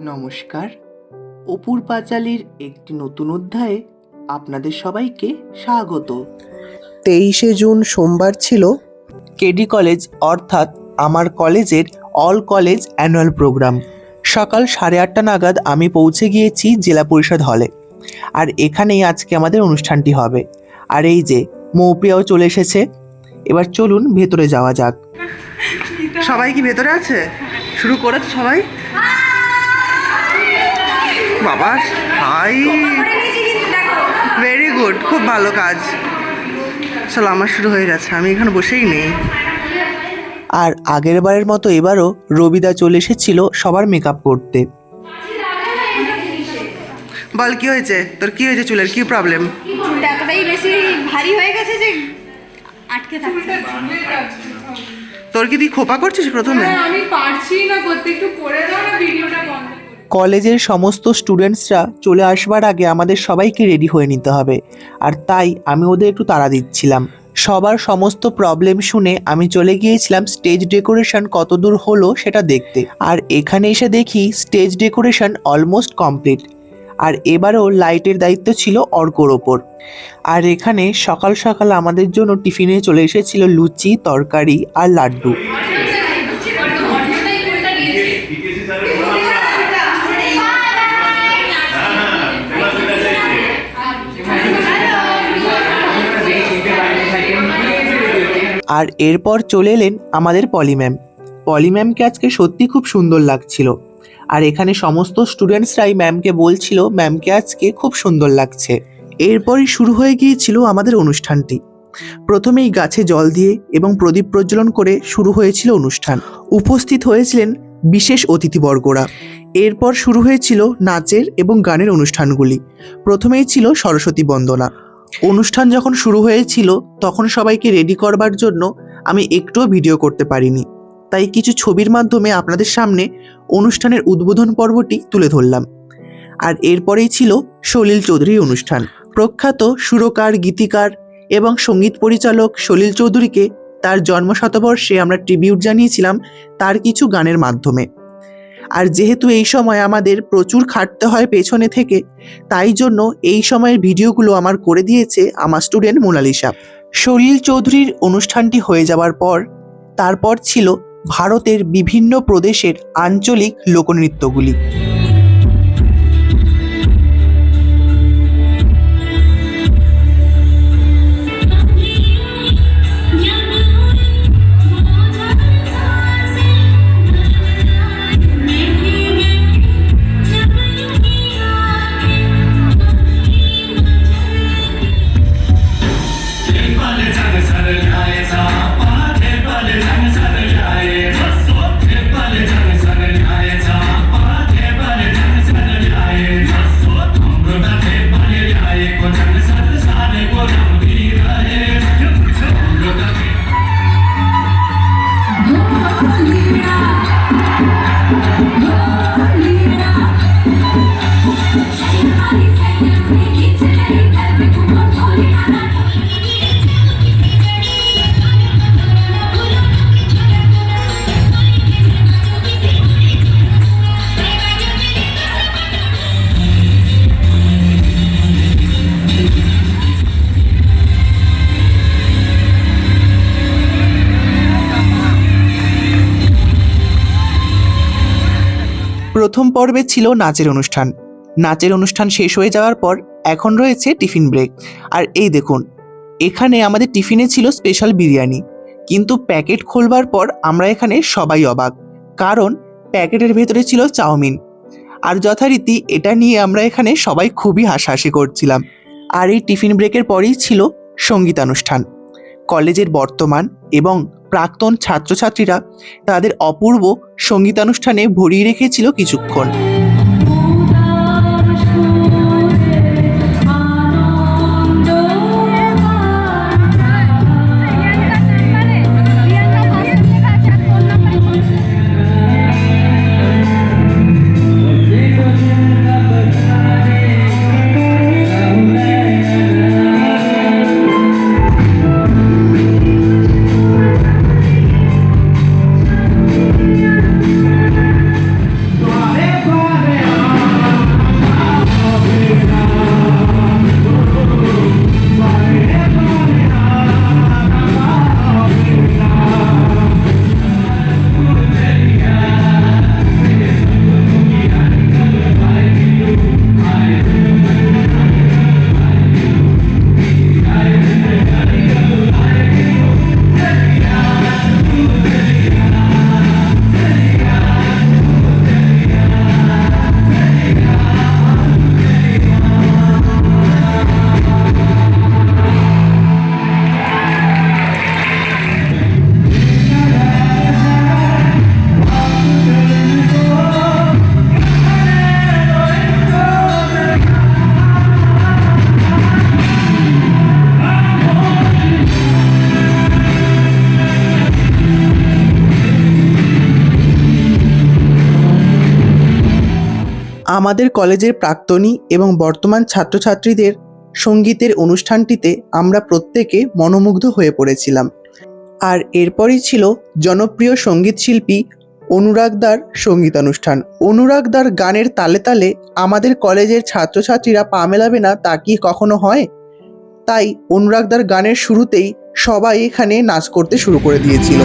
নমস্কার। অপুর পাঁচালীর একটি নতুন অধ্যায়ে আপনাদের সবাইকে স্বাগত। তেইশে জুন সোমবার ছিল কেডি কলেজ অর্থাৎ আমার কলেজের অল কলেজ অ্যানুয়াল প্রোগ্রাম। সকাল সাড়ে আটটা নাগাদ আমি পৌঁছে গিয়েছি জেলা পরিষদ হলে। আর এখানেই আজকে আমাদের অনুষ্ঠানটি হবে। আর এই যে মৌপিয়াও চলে এসেছে। এবার চলুন ভেতরে যাওয়া যাক। সবাই কি ভেতরে আছে? শুরু করেছে সবাই? বাবা। হাই। ভেরি গুড খুব ভালো কাজ। চলো আমার শুরু হয়ে গেছে আমি এখানে বসেই নেই। আর আগের বারের মতো এবারও রবিদা চলে এসেছিল সবার মেকআপ করতে। বল কি হয়েছে? তোর কি হয়েছে চুলের? কি প্রবলেম এতটাই বেশি ভারী হয়ে গেছে যে আটকে থাকছে। তোর কি তুই খোপা করছিস প্রথমে? হ্যাঁ, আমি পারছি না করতে একটু করে দাও না ভিডিওটা বন্ধ। কলেজের সমস্ত স্টুডেন্টসরা চলে আসবার আগে আমাদের সবাইকে রেডি হয়ে নিতে হবে। আর তাই আমি ওদের একটু তাড়া দিচ্ছিলাম। সবার সমস্ত প্রবলেম শুনে আমি চলে গিয়েছিলাম স্টেজ ডেকোরেশন কতদূর হলো সেটা দেখতে। আর এখানে এসে দেখি স্টেজ ডেকোরেশন অলমোস্ট কমপ্লিট আর এবারও লাইটের দায়িত্ব ছিল অর্কর ওপর। আর এখানে সকাল সকাল আমাদের জন্য টিফিনে চলে এসেছিল লুচি, তরকারি আর লাড্ডু। আর এরপর চলে এলেন আমাদের পলি ম্যাম। পলি ম্যামকে আজকে সত্যি খুব সুন্দর লাগছিল। আর এখানে সমস্ত স্টুডেন্টসরাই ম্যামকে বলছিল, ম্যামকে আজকে খুব সুন্দর লাগছে। এরপরই শুরু হয়ে গিয়েছিল আমাদের অনুষ্ঠানটি। প্রথমেই গাছে জল দিয়ে এবং প্রদীপ প্রজ্বলন করে শুরু হয়েছিল অনুষ্ঠান। উপস্থিত হয়েছিলেন বিশেষ অতিথিবর্গরা। এরপর শুরু হয়েছিল নাচের এবং গানের অনুষ্ঠানগুলি। প্রথমেই ছিল সরস্বতী বন্দনা। অনুষ্ঠান যখন শুরু হয়েছিল, তখন সবাইকে রেডি করবার জন্য আমি একটুও ভিডিও করতে পারিনি। তাই কিছু ছবির মাধ্যমে আপনাদের সামনে অনুষ্ঠানের উদ্বোধন পর্বটি তুলে ধরলাম। আর এরপরেই ছিল সলিল চৌধুরীর অনুষ্ঠান। প্রখ্যাত সুরকার, গীতিকার এবং সংগীত পরিচালক সলিল চৌধুরীকে তার জন্ম শতবর্ষে আমরা ট্রিবিউট জানিয়েছিলাম তার কিছু গানের মাধ্যমে। আর যেহেতু এই সময় আমাদের প্রচুর খাটতে হয় পেছনে থেকে, তাই জন্য এই সময়ের ভিডিওগুলো আমার করে দিয়েছে আমার স্টুডেন্ট মোনালিসা। সলিল চৌধুরীর অনুষ্ঠানটি হয়ে যাওয়ার পর, তারপর ছিল ভারতের বিভিন্ন প্রদেশের আঞ্চলিক লোকনৃত্যগুলি। প্রথম পর্বে ছিল নাচের অনুষ্ঠান। নাচের অনুষ্ঠান শেষ হয়ে যাওয়ার পর এখন রয়েছে টিফিন ব্রেক। আর এই দেখুন, এখানে আমাদের টিফিনে ছিল স্পেশাল বিরিয়ানি। কিন্তু প্যাকেট খোলবার পর আমরা এখানে সবাই অবাক, কারণ প্যাকেটের ভেতরে ছিল চাউমিন। আর যথারীতি এটা নিয়ে আমরা এখানে সবাই খুবই হাসাহাসি করছিলাম। আর এই টিফিন ব্রেকের পরেই ছিল সঙ্গীতানুষ্ঠান। কলেজের বর্তমান এবং প্রাক্তন ছাত্রছাত্রীরা তাদের অপূর্ব সঙ্গীতানুষ্ঠানে ভরিয়ে রেখেছিল কিছুক্ষণ। আমাদের কলেজের প্রাক্তনী এবং বর্তমান ছাত্রছাত্রীদের সঙ্গীতের অনুষ্ঠানটিতে আমরা প্রত্যেকে মনোমুগ্ধ হয়ে পড়েছিলাম। আর এরপরই ছিল জনপ্রিয় সংগীত শিল্পী অনুরাগদার সঙ্গীতানুষ্ঠান। অনুরাগদার গানের তালে তালে আমাদের কলেজের ছাত্রছাত্রীরা পা মেলাবে না তা কি কখনো হয়? তাই অনুরাগদার গানের শুরুতেই সবাই এখানে নাচ করতে শুরু করে দিয়েছিল।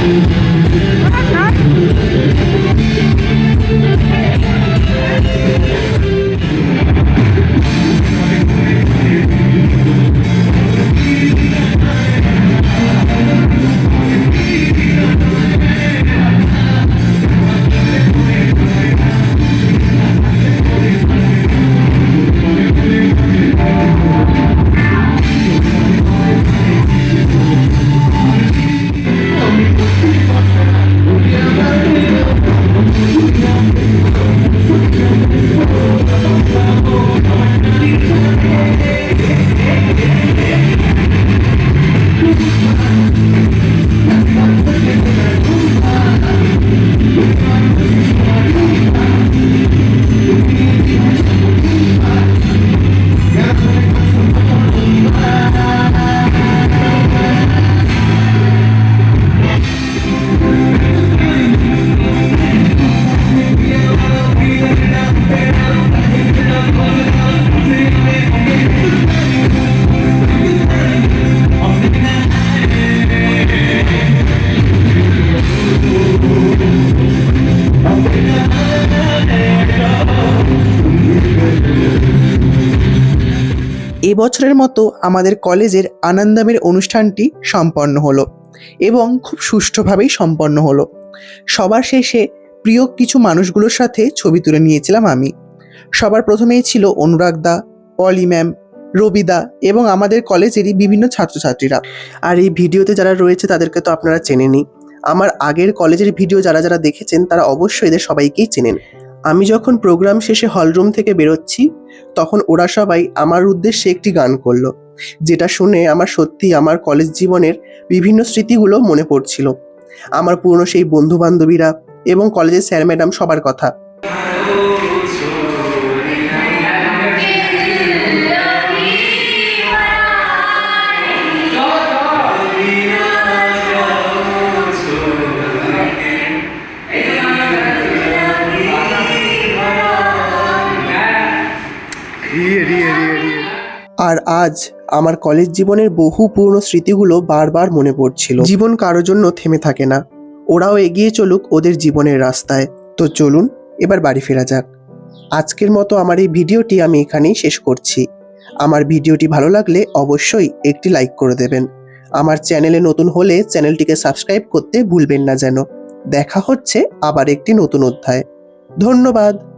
Thank you. এবছরের মতো আমাদের কলেজের আনন্দামের অনুষ্ঠানটি সম্পন্ন হলো এবং খুব সুষ্ঠুভাবেই সম্পন্ন হলো। সবার শেষে প্রিয় কিছু মানুষগুলোর সাথে ছবি তুলে নিয়েছিলাম আমি। সবার প্রথমেই ছিল অনুরাগদা, পলি ম্যাম, রবিদা এবং আমাদের কলেজেরই বিভিন্ন ছাত্রছাত্রীরা। আর এই ভিডিওতে যারা রয়েছে তাদেরকে তো আপনারা চেনেনই। আমার আগের কলেজের ভিডিও যারা যারা দেখেছেন তারা অবশ্যই এদের সবাইকেই চেনেন। আমি যখন প্রোগ্রাম শেষে হলরুম থেকে বেরোচ্ছি, তখন ওরা সবাই আমার উদ্দেশ্যে একটি গান করল, যেটা শুনে আমার সত্যি আমার কলেজ জীবনের বিভিন্ন স্মৃতিগুলো মনে পড়ছিল। আমার পুরনো সেই বন্ধু বান্ধবীরা এবং কলেজের স্যার ম্যাডাম সবার কথা। আর আজ আমার কলেজ জীবনের বহু পুরনো স্মৃতিগুলো বারবার মনে পড়ছিল। জীবন কারোর জন্য থেমে থাকে না। ওরাও এগিয়ে চলুক ওদের জীবনের রাস্তায়। তো চলুন, এবার বাড়ি ফেরা যাক। আজকের মতো আমার এই ভিডিওটি আমি এখানেই শেষ করছি। আমার ভিডিওটি ভালো লাগলে অবশ্যই একটি লাইক করে দেবেন। আমার চ্যানেলে নতুন হলে চ্যানেলটিকে সাবস্ক্রাইব করতে ভুলবেন না যেন। দেখা হচ্ছে আবার একটি নতুন অধ্যায়। ধন্যবাদ।